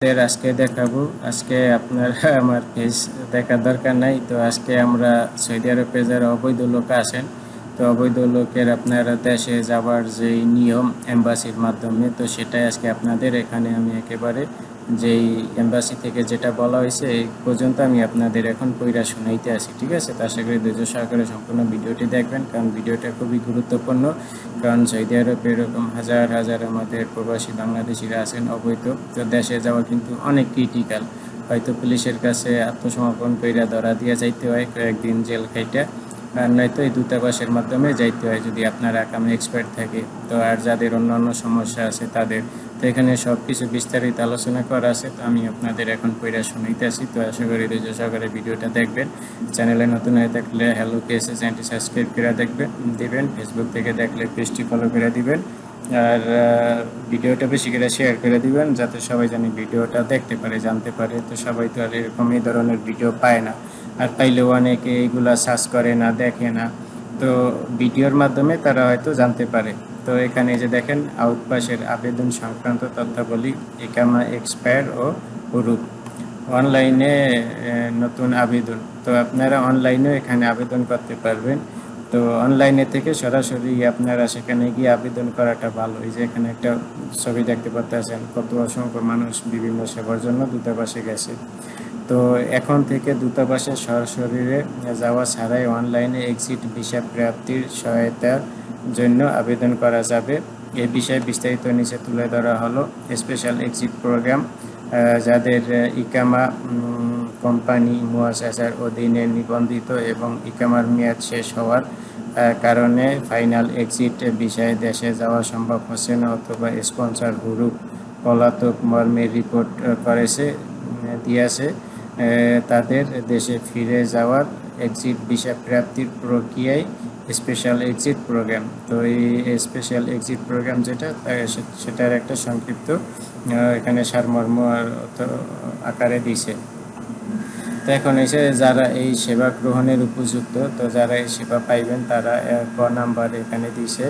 আজকে দেখাবো। আজকে আপনার, আমার ফেস দেখার দরকার নাই। তো আজকে আমরা সৌদি আরবে যারা অবৈধ লোক আসেন তো অবৈধ লোকের আপনার দেশে যাবার যে নিয়ম এম্বাসির মাধ্যমে, তো সেটাই আজকে আপনাদের এখানে আমি একেবারে যেই এম্বাসি থেকে যেটা বলা হয়েছে, এই পর্যন্ত আমি আপনাদের এখন পইরা শুনাইতে আসি, ঠিক আছে? তো আশা করি ধৈর্য সহকারে সম্পূর্ণ ভিডিওটি দেখবেন, কারণ ভিডিওটা খুবই গুরুত্বপূর্ণ। কারণ সৌদি আরবে এরকম হাজার হাজার আমাদের প্রবাসী বাংলাদেশিরা আছেন, অবৈধ। তো দেশে যাওয়া কিন্তু অনেক ক্রিটিক্যাল হয়তো পুলিশের কাছে আত্মসমর্পণ কইরা ধরা দিয়া যাইতে হয়, কয়েকদিন জেল খাইটা। আর নয়তো এই দূতাবাসের মাধ্যমে যাইতে হয় যদি আপনার আকামে এক্সপার্ট থাকে। তো আর যাদের অন্যান্য সমস্যা আছে তাদের তো এখানে সব কিছু বিস্তারিত আলোচনা করা আছে, তো আমি আপনাদের এখন পইরা শুনাইতে আসি। তো আশা করি ধৈর্য সহকারে ভিডিওটা দেখবেন। চ্যানেলে নতুন হয়ে থাকলে হ্যালো কেএসএ চ্যানেলটি সাবস্ক্রাইব করে দেখবেন, দিবেন ফেসবুক থেকে দেখলে পেজটি ফলো করে দিবেন, আর ভিডিওটা বেশি করে শেয়ার করে দিবেন, যাতে সবাই জানি ভিডিওটা দেখতে পারে, জানতে পারে। তো সবাই তো আর এরকম এই ধরনের ভিডিও পায় না। আর পাইলেও অনেকে এইগুলা সার্চ করে না, দেখে না। তো ভিডিওর মাধ্যমে তারা হয়তো জানতে পারে। তো এখানে যে দেখেন আউটপাসের আবেদন সংক্রান্ত তথ্যাবলী একামা এক্সপায়ার ও হুরুপ অনলাইনে নতুন আবেদন। তো আপনারা অনলাইনেও এখানে আবেদন করতে পারবেন। তো অনলাইনে থেকে সরাসরি আপনারা সেখানে গিয়ে আবেদন করাটা ভালো। এই যে এখানে একটা ছবি দেখতে পাচ্ছেন কত অসংখ্য মানুষ বিভিন্ন সেবার জন্য দূতাবাসে গেছে। তো এখন থেকে দূতাবাসে সরাসরি যাওয়া ছাড়াই অনলাইনে এক্সিট ভিসা প্রাপ্তির সহায়তার জন্য আবেদন করা যাবে। এ বিষয়ে বিস্তারিত নিচে তুলে ধরা হলো। স্পেশাল এক্সিট প্রোগ্রাম যাদের ইকামা কোম্পানি মুয়াসাসার অধীনে নিবন্ধিত এবং ইকামার মেয়াদ শেষ হওয়ার কারণে ফাইনাল এক্সিট বিষয়ে দেশে যাওয়া সম্ভব হচ্ছে না অথবা স্পন্সর হুরুপ পলাতক মর্মে রিপোর্ট করেছে দিয়েছে। তাদের দেশে ফিরে যাওয়ার এক্সিট ভিসা প্রাপ্তির প্রক্রিয়ায় স্পেশাল এক্সিট প্রোগ্রাম তো এই স্পেশাল এক্সিট প্রোগ্রাম যেটা সেটার একটা সংক্ষিপ্ত এখানে সারমর্ম আকারে দিছে। তো এখন এসে যারা এই সেবা গ্রহণের উপযুক্ত, তো যারা এই সেবা পাইবেন, তারা ক নাম্বার এখানে দিছে।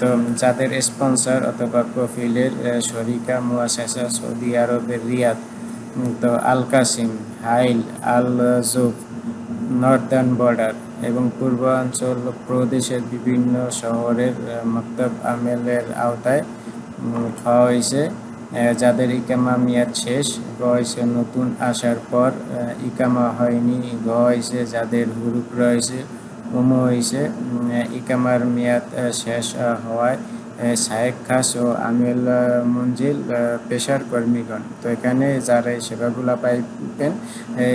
তো যাদের স্পন্সর অথবা কফিলের শরিকা, মুয়াসাসা, সৌদি আরবের রিয়াদ তো Al Qassim. Hail Al Jouf Northern Border এবং পূর্বাঞ্চল প্রদেশের বিভিন্ন শহরের মক্তব আমেলের আওতায় খাওয়া হয়েছে যাদের ইকামা মেয়াদ শেষ গ হয়েছে নতুন আসার পর ইকামা হয়নি গ হয়েছে যাদের হুরুপ রয়েছে, উম হয়েছে ইকামার মেয়াদ শেষ হওয়ায় শায়েক খাস ও আমিল মঞ্জিল পেশার কর্মীগণ। তো এখানে যারা এই সেবাগুলো পাইবেন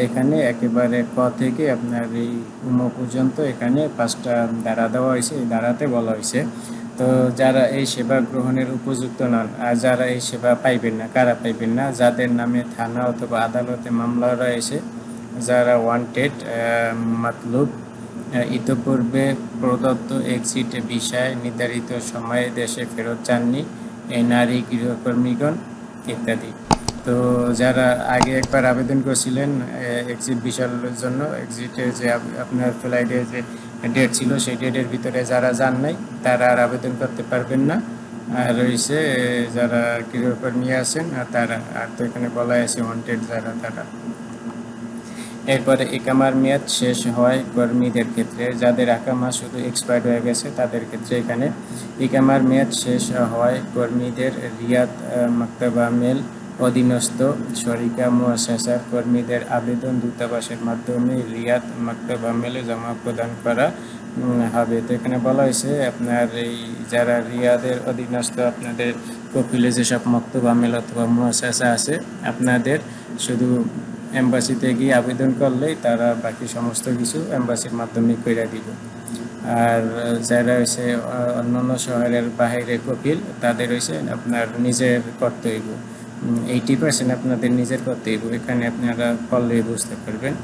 এখানে একেবারে ক থেকে আপনার এই উম পর্যন্ত এখানে পাঁচটা ধারা দেওয়া হয়েছে, এই ধারাতে বলা হয়েছে। তো যারা এই সেবা গ্রহণের উপযুক্ত নন, আর যারা এই সেবা পাইবেন না, কারা পাইবেন না, যাদের নামে থানা অথবা আদালতে মামলা রয়েছে যারা ওয়ান্টেড মাতলুব ইতোপূর্বে প্রদত্ত এক্সিট বিষয় নির্ধারিত সময়ে দেশে ফেরত এই নারী গৃহকর্মীগণ ইত্যাদি। তো যারা আগে একবার আবেদন করেছিলেন এক্সিট বিষয়ের জন্য, এক্সিটের যে আপ- আপনার ফ্লাইটের যে ডেট ছিল, সেই ডেটের ভিতরে যারা যান নাই, তারা আর আবেদন করতে পারবেন না। আর রয়েছে যারা গৃহকর্মী আছেন তারা, আর তো এখানে বলা আছে ওয়ান্টেড যারা, তারা। এরপরে ইকামার মেয়াদ শেষ হয় কর্মীদের ক্ষেত্রে, যাদের আকামা শুধু এক্সপায়ার্ড হয়ে গেছে, তাদের ক্ষেত্রে এখানে ইকামার মেয়াদ শেষ হয় কর্মীদের রিয়াদ মাক্তাবা, মেল অধীনস্থ শরিকা, মুয়াসাসার কর্মীদের আবেদন দূতাবাসের মাধ্যমে রিয়াদ, মাক্তাবা, মেলে জমা প্রদান করা হবে। তো এখানে বলা হয়েছে, আপনার এই যারা রিয়াদের অধীনস্থ, আপনাদের কপিলে যেসব মক্তব আমেল অথবা মুয়াসাসা আছে, আপনাদের শুধু এম্বাসিতে গিয়ে আবেদন করলেই তারা বাকি সমস্ত কিছু এম্বাসির মাধ্যমে কইরা দিব আর যারা হয়েছে অন্যান্য শহরের বাহিরে কপিল, তাদের হয়েছে আপনার নিজের করতে হইব এইটি পার্সেন্ট আপনাদের নিজের করতে হইব এখানে আপনারা করলেই বুঝতে পারবেন।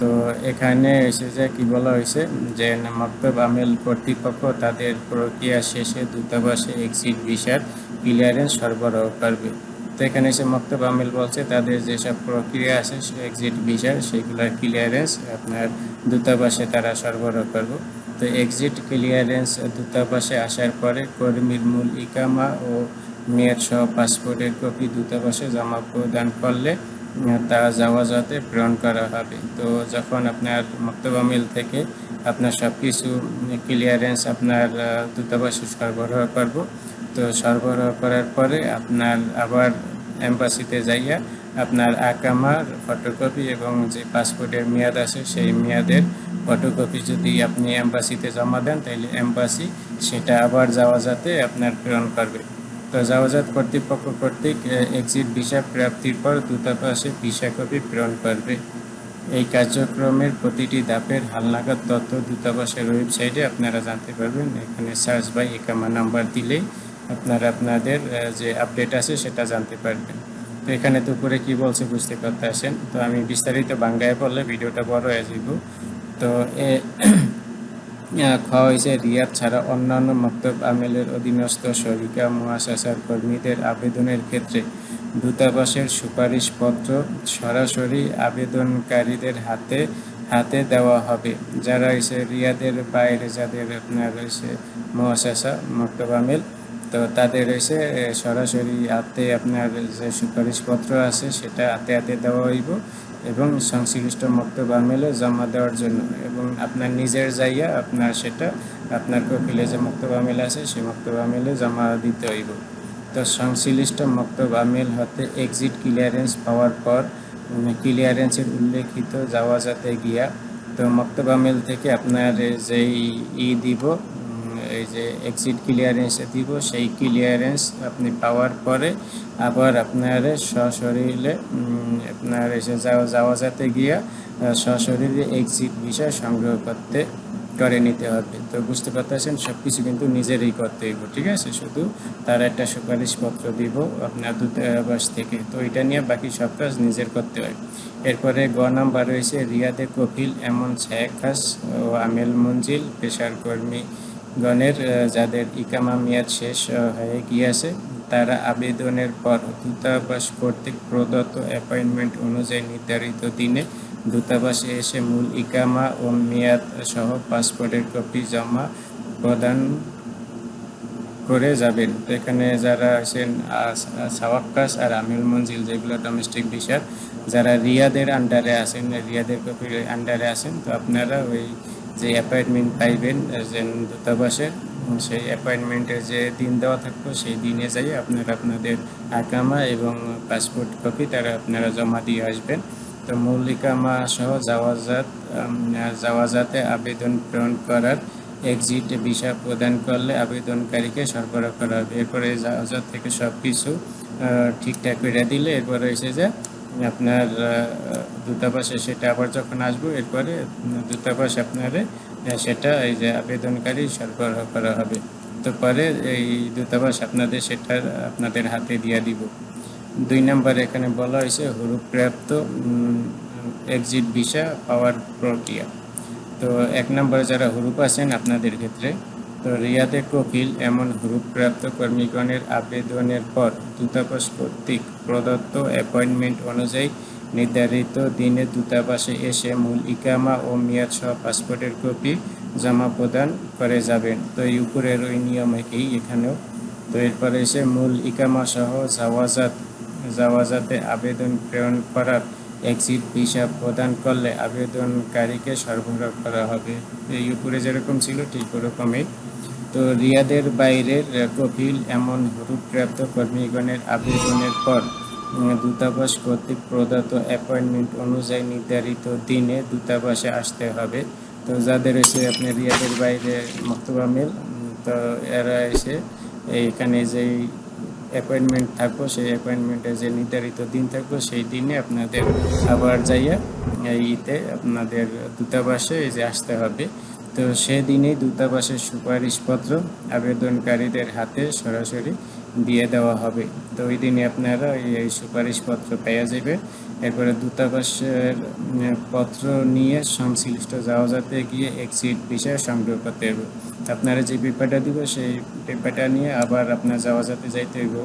তো এখানে এসে যে, কি বলা হয়েছে যে, মক্তব আমেল কর্তৃপক্ষ তাদের প্রক্রিয়া শেষে দূতাবাসে এক্সিট ভিসার ক্লিয়ারেন্স সরবরাহ করবে। তো এখানে এসে মক্তব আমিল বলছে, তাদের যেসব প্রক্রিয়া আছে এক্সিট ভিসার সেগুলোর ক্লিয়ারেন্স আপনার দূতাবাসে তারা সরবরাহ করবে। তো এক্সিট ক্লিয়ারেন্স দূতাবাসে আসার পরে কর্মীর মূল ইকামা ও মেয়াদ সহ পাসপোর্টের কপি দূতাবাসে জমা প্রদান করলে তা যাওয়াজাতে প্রেরণ করা হবে। তো যখন আপনার মক্তবা মিল থেকে আপনার সব কিছু ক্লিয়ারেন্স আপনার দূতাবাসে সরবরাহ করব, তো সরবরাহ করার পরে আপনার আবার এম্বাসিতে যাইয়া আপনার আকামার ফটোকপি এবং যে পাসপোর্টের মেয়াদ আছে, সেই মেয়াদের ফটোকপি যদি আপনি এম্বাসিতে জমা দেন তাহলে এম্বাসি সেটা আবার যাওয়া যাতে আপনার প্রেরণ করবে। তো যাওয়াজাত কর্তৃপক্ষ কর্তৃক এক্সিট ভিসা প্রাপ্তির পর দূতাবাসে ভিসা কপি প্রেরণ করবে। এই কার্যক্রমের প্রতিটি ধাপের হালনাগাদ তথ্য দূতাবাসের ওয়েবসাইটে আপনারা জানতে পারবেন। এখানে সার্চ বাই একামা নাম্বার দিলেই আপনারা, আপনাদের যে আপডেট আছে সেটা জানতে পারবেন। তো এখানে তো উপরে কি বলছে বুঝতে পারতে আসেন। তো আমি বিস্তারিত বাংলায় বললে ভিডিওটা বড় হয়ে যাব তো এ খাওয়া হয়েছে রিয়াদ ছাড়া অন্যান্য মক্তব আমেলের অধীনস্থ শরিকা মহাশাসার কর্মীদের আবেদনের ক্ষেত্রে দূতাবাসের সুপারিশপত্র সরাসরি আবেদনকারীদের হাতে হাতে দেওয়া হবে। যারা এসে রিয়াদের বাইরে যাদের আপনার রয়েছে মহাশাসা মক্তব আমেল তো তাদের এসে সরাসরি হাতে আপনার যে সুপারিশপত্র আছে সেটা হাতে হাতে দেওয়া হইব এবং সংশ্লিষ্ট মক্তব আমেলে জমা দেওয়ার জন্য এবং আপনার নিজের যাইয়া আপনার সেটা, আপনার কপিলে যে মক্তব আমেল আছে সেই মক্তব আমেলে জমা দিতে হইব। তো সংশ্লিষ্ট মক্তব আমেল হতে এক্সিট ক্লিয়ারেন্স পাওয়ার পর ক্লিয়ারেন্সের উল্লেখিত যাওয়া যাতে গিয়া, তো মক্তব আমেল থেকে আপনার যেই ই দিব এই যে এক্সিট ক্লিয়ারেন্স দিব, সেই ক্লিয়ারেন্স আপনি পাওয়ার পরে আবার আপনার সশরীরে আপনার এসে যাওয়া যাওয়া যাতে গিয়া সশরীরে এক্সিট বিষয় সংগ্রহ করতে, করে নিতে হবে। তো বুঝতে পারতেছেন সব কিছু কিন্তু নিজেরই করতে হইব, ঠিক আছে? শুধু তার একটা সুপারিশপত্র দিব আপনার দূতাবাস থেকে। তো এটা নিয়ে বাকি সব কাজ নিজের করতে হয়। এরপরে গ নাম্বার রয়েছে, রিয়াদে কপিল এমন ছায়া খাস ও আমেল মঞ্জিল, পেশার কর্মী যাদের ইকামা মেয়াদ শেষ হয়ে গিয়েছে, তারা আবেদনের পর দূতাবাস কর্তৃক প্রদত্ত অ্যাপয়েন্টমেন্ট অনুযায়ী নির্ধারিত দিনে দূতাবাসে এসে মূল ইকামা ও মেয়াদ সহ পাসপোর্টের কপি জমা প্রদান করে যাবেন। এখানে যারা আছেন সাওয়াক্কাস আর আমিল মঞ্জিল, যেগুলো ডোমেস্টিক ভিসার যারা রিয়াদের আন্ডারে আছেন, রিয়াদের কপির আন্ডারে আছেন, তো আপনারা ওই যে অ্যাপয়েন্টমেন্ট পাইবেন যে দূতাবাসের সেই অ্যাপয়েন্টমেন্টের যে দিন দেওয়া থাকবে, সেই দিনে যাই আপনারা আপনাদের আকামা এবং পাসপোর্ট কপি তারা আপনারা জমা দিয়ে আসবেন। তো মূল ইকামা সহ যাওয়াজাত যাওয়াজাতে আবেদন প্রেরণ করার এক্সিট ভিসা প্রদান করলে আবেদনকারীকে সরবরাহ করা হবে। এরপরে জাহাজাত থেকে সব কিছু ঠিকঠাক করে দিলে এরপরে এসে যে আপনার দূতাবাসে সেটা আবার যখন আসব, এরপরে দূতাবাস আপনারে সেটা এই যে আবেদনকারী সরবরাহ করা হবে। তো পরে এই দূতাবাস আপনাদের সেটা আপনাদের হাতে দিয়ে দিব। দুই নম্বর এখানে বলা হয়েছে, হরুপ্রাপ্ত এক্সিট ভিসা পাওয়ার প্রক্রিয়া। তো এক নম্বরে যারা হুরুপ আছেন, আপনাদের ক্ষেত্রে তো রিয়াদে কপিল এমন হুরুপ্রাপ্ত কর্মীগণের আবেদনের পর দূতাবাস কর্তৃক প্রদত্ত অ্যাপয়েন্টমেন্ট অনুযায়ী নির্ধারিত দিনে দূতাবাসে এসে মূল ইকামা ও মেয়াদ সহ পাসপোর্টের কপি জমা প্রদান করে যাবেন। তো এই ওই নিয়ম একই এখানেও। তো এরপরে এসে মূল ইকামা সহ জাওয়াজাত, জাওয়াজাতে আবেদন প্রেরণ করার এক্সিট ভিসা প্রদান করলে আবেদনকারীকে সরবরাহ করা হবে। এই উপরে যেরকম ছিল ঠিক ওরকমই। তো রিয়াদের বাইরের কপিল এমন হরুপ্রাপ্ত কর্মীগণের আবেদনের পর দূতাবাস কর্তৃক প্রদত্ত অ্যাপয়েন্টমেন্ট অনুযায়ী নির্ধারিত দিনে দূতাবাসে আসতে হবে। তো যাদের এসে আপনি রিয়াদের বাইরে মক্তবা মিল উম, তো এরা এসে এইখানে যেই অ্যাপয়েন্টমেন্ট থাকব, সেই অ্যাপয়েন্টমেন্টে যে নির্ধারিত দিন থাকব, সেই দিনে আপনাদের আবার যাইয়া এইতে আপনাদের দূতাবাসে এই যে আসতে হবে। তো সেদিনেই দূতাবাসের সুপারিশপত্র আবেদনকারীদের হাতে সরাসরি দিয়ে দেওয়া হবে। তো ওই দিনে আপনারা এই- এই সুপারিশপত্র পেয়ে যাবে এরপরে দূতাবাসের পত্র নিয়ে সংশ্লিষ্ট যাওয়া যাতে গিয়ে এক্সিট বিষয়ে সংগ্রহ করতে হবে। আপনারা যে পেপারটা দিব, সেই পেপারটা নিয়ে আবার আপনার জাহাজাতে যাইতে হইব।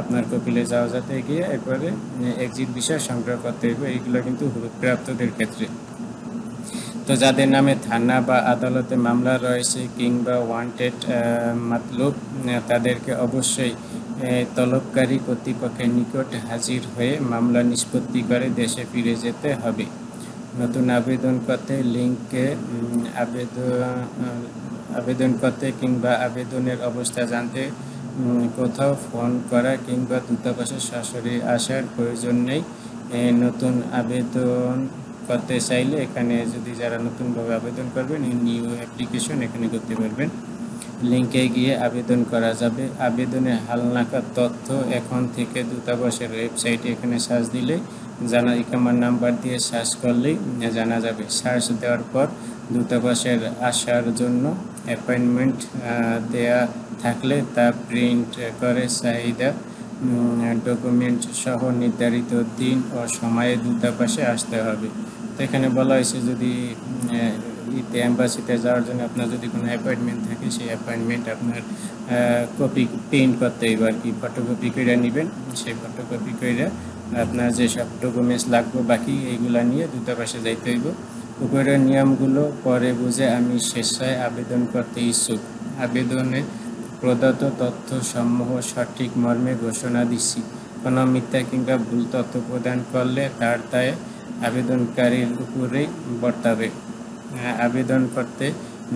আপনার কপিলে জাহাজাতে গিয়ে এরপরে এক্সিট বিষয় সংগ্রহ করতে হইব। এইগুলো কিন্তু প্রাপ্তদের ক্ষেত্রে। তো যাদের নামে থানা বা আদালতে মামলা রয়েছে কিংবা ওয়ান্টেড মাতলুব তাদেরকে অবশ্যই তলবকারী কর্তৃপক্ষের নিকট হাজির হয়ে মামলা নিষ্পত্তি করে দেশে ফিরে যেতে হবে। নতুন আবেদন করতে লিঙ্কে আবেদন আবেদন করতে কিংবা আবেদনের অবস্থা জানতে কোথাও ফোন করা কিংবা দূতাবাসে সরাসরি আসার প্রয়োজন নেই। নতুন আবেদন করতে চাইলে এখানে যদি যারা নতুনভাবে আবেদন করবেন নিউ অ্যাপ্লিকেশন এখানে করতে পারবেন। লিঙ্কে গিয়ে আবেদন করা যাবে। আবেদনের হালনাকার তথ্য এখন থেকে দূতাবাসের ওয়েবসাইটে এখানে সার্চ দিলে, জানা, ইকামার নাম্বার দিয়ে সার্চ করলেই জানা যাবে। সার্চ দেওয়ার পর দূতাবাসের আসার জন্য অ্যাপয়েন্টমেন্ট দেয়া থাকলে তা প্রিন্ট করে চাহিদা ডকুমেন্ট সহ নির্ধারিত দিন ও সময়ে দূতাবাসে আসতে হবে। তো এখানে বলা হয়েছে যদি ইতে অ্যাম্বাসিতে যাওয়ার জন্য আপনার যদি কোনো অ্যাপয়েন্টমেন্ট থাকে, সেই অ্যাপয়েন্টমেন্ট আপনার কপি প্রিন্ট করতে হইব আর কি। ফটোকপি করে নেবেন, সেই ফটোকপি করে আপনার যেসব ডকুমেন্টস লাগবে, বাকি এইগুলা নিয়ে দূতাবাসে যাইতে হইব। উপরের নিয়মগুলো পরে বুঝে আমি স্বেচ্ছায় আবেদন করতে ইচ্ছুক। আবেদনে প্রদত্ত তথ্য সমূহ সঠিক মর্মে ঘোষণা দিচ্ছি। কোনো মিথ্যা কিংবা ভুল তথ্য প্রদান করলে তার দায় আবেদনকারীর উপরেই বর্তাবে। আবেদন করতে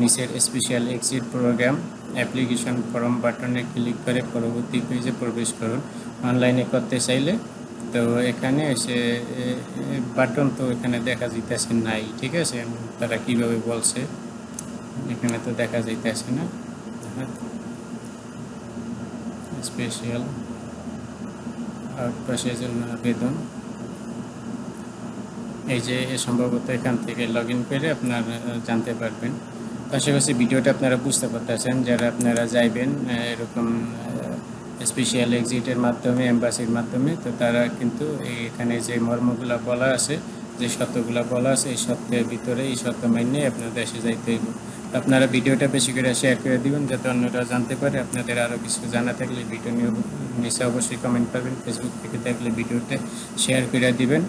নিচের special exit program application form বাটনে ক্লিক করে পরবর্তী পেজে প্রবেশ করুন। অনলাইনে করতে চাইলে তো এখানে এসে বাটন তো এখানে দেখা যাইতেছে নাই, ঠিক আছে? তারা কীভাবে বলছে? এখানে তো দেখা যাইতেছে না। স্পেশাল আবেদন। এই যে সম্ভবত এখান থেকে লগ ইন করে আপনার জানতে পারবেন। পাশাপাশি ভিডিওটা আপনারা বুঝতে পারতেছেন, যারা আপনারা যাইবেন এরকম স্পেশাল এক্সিটের মাধ্যমে এম্বাসির মাধ্যমে, তো তারা কিন্তু এখানে যে মর্মগুলা বলা আছে, যে সত্যগুলা বলা আছে, এই সত্যের ভিতরে, এই সত্য মাইনে আপনার দেশে যাইতে হইব। আপনারা ভিডিওটা বেশি করে শেয়ার করে দিবেন, যাতে অন্যরা জানতে পারে। আপনাদের আরও কিছু জানা থাকলে ভিডিও নিয়ে নিচে অবশ্যই কমেন্ট করবেন ফেসবুক থেকে থাকলে ভিডিওটা শেয়ার করে দিবেন।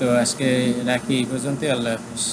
তো আজকে রাখি এই পর্যন্ত আল্লাহ হাফিজ।